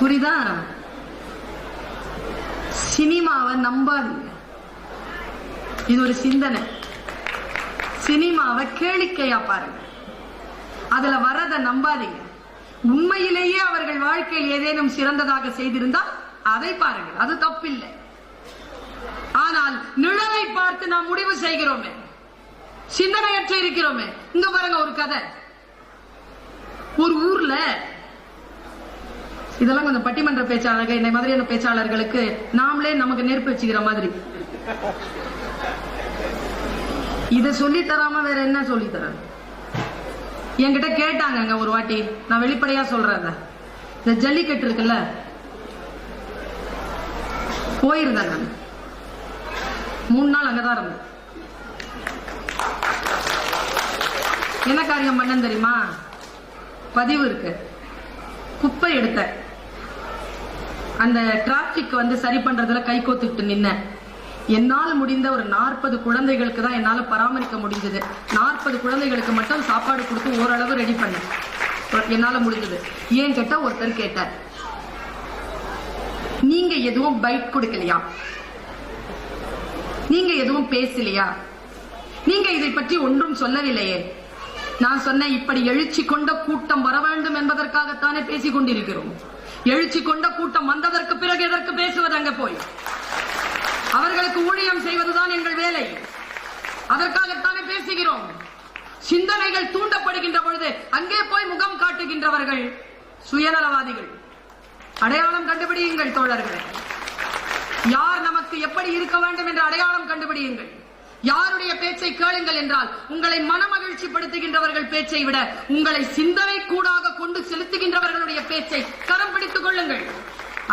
புரியுதா? சினிமாவை நம்பாதீங்க. இது ஒரு சிந்தனை. சினிமாவை கேளிக்கையா பாருங்க. அதுல வரத நம்பாதீங்க. உண்மையிலேயே அவர்கள் வாழ்க்கையில் ஏதேனும் சிறந்ததாக செய்திருந்தால் அதை பாருங்கள். அது தப்பில்லை. ஆனால் நிழலை பார்த்து நாம் முடிவு செய்கிறோமே. சிந்தனையற்ற இருக்கிறோமே. இங்க பாருங்க ஒரு கதை. ஒரு ஊர்ல இதெல்லாம் கொஞ்சம் பட்டிமன்ற பேச்சாளர்கள் இந்த மாதிரியான பேச்சாளர்களுக்கு நாமளே நமக்கு நெருப்பு வச்சுக்கிற மாதிரி. இத சொல்லி தராம வேற என்ன சொல்லி தர என்கிட்ட கேட்டாங்க ஒரு வாட்டி. நான் வெளிப்படையா சொல்றேன் இந்த ஜல்லிக்கட்டு இருக்குல்ல? போயிருந்தேன் நான் மூணு நாள் அங்கதான் இருந்தேன். என்ன காரியம் பண்ணேன் தெரியுமா? பதிவு இருக்கு. குப்பை எடுத்தேன். அந்த டிராபிக் வந்து சரி பண்றதுல கை கோத்துட்டு நின்னேன் என்னால் முடிந்த ஒரு நாற்பது குழந்தைகளுக்கு தான் என்னால பராமரிக்க முடிஞ்சது. நாற்பது குழந்தைகளுக்கு மட்டும் சாப்பாடு கொடுத்து ஓரளவு ரெடி பண்ணேன். என்னால முடிஞ்சது. ஏன் கேட்டா ஒருத்தர் கேட்டார். நீங்க எதுவும் பைட் கொடுக்கலையா? நீங்க எதுவும் பேசலையா? நீங்க இதை பற்றி ஒன்றும் சொல்லவில்லையே. நான் சொன்னேன் இப்படி எழுச்சி கொண்ட கூட்டம் வர வேண்டும் என்பதற்காகத்தானே பேசிக் கொண்டிருக்கிறோம். எழுச்சி கொண்ட கூட்டம் வந்ததற்கு பிறகு எதற்கு பேசுவது அங்க போய்? அவர்களுக்கு ஊழியம் செய்வதுதான் எங்கள் வேலை. அதற்காகத்தானே பேசுகிறோம். சிந்தனைகள் தூண்டப்படுகின்ற பொழுது அங்கே போய் முகம் காட்டுகின்றவர்கள் சுயநலவாதிகள். அடையாளம் கண்டுபிடியுங்கள் தோழர்களே. யார் நமக்கு எப்படி இருக்க வேண்டும் என்று அடையாளம் கண்டுபிடியுங்கள். யாருடைய பேச்சை கேளுங்கள் என்றால் உங்களை மனமகிழ்ச்சி படுத்துகின்றவர்கள் பேச்சை விட உங்களை சிந்தனை கூடாக கொண்டு செலுத்துகின்றவர்களுடைய பேச்சை கரம் பிடித்துக் கொள்ளுங்கள்.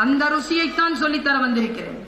அந்த ருசியைத்தான் சொல்லித்தர வந்திருக்கிறேன்.